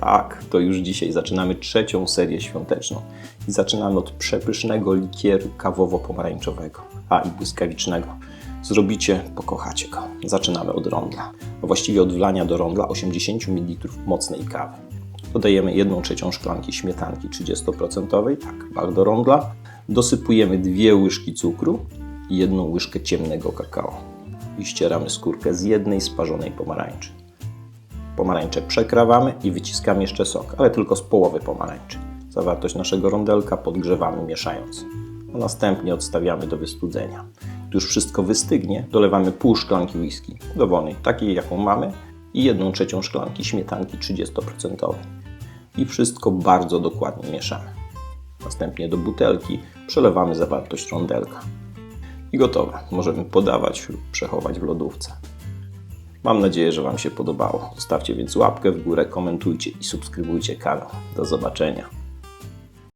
Tak, to już dzisiaj zaczynamy trzecią serię świąteczną. I zaczynamy od przepysznego likieru kawowo-pomarańczowego, a i błyskawicznego. Zrobicie, pokochacie go. Zaczynamy od rondla, a właściwie od wlania do rondla 80 ml mocnej kawy. Dodajemy 1 trzecią szklanki śmietanki 30%, tak, bar do rondla. Dosypujemy dwie łyżki cukru i jedną łyżkę ciemnego kakao. I ścieramy skórkę z jednej sparzonej pomarańczy. Pomarańcze przekrawamy i wyciskamy jeszcze sok, ale tylko z połowy pomarańczy. Zawartość naszego rondelka podgrzewamy mieszając. A następnie odstawiamy do wystudzenia. Gdy już wszystko wystygnie, dolewamy pół szklanki whisky, dowolnej, takiej jaką mamy, i jedną trzecią szklanki śmietanki 30%. I wszystko bardzo dokładnie mieszamy. Następnie do butelki przelewamy zawartość rondelka. I gotowe. Możemy podawać lub przechować w lodówce. Mam nadzieję, że Wam się podobało. Zostawcie więc łapkę w górę, komentujcie i subskrybujcie kanał. Do zobaczenia.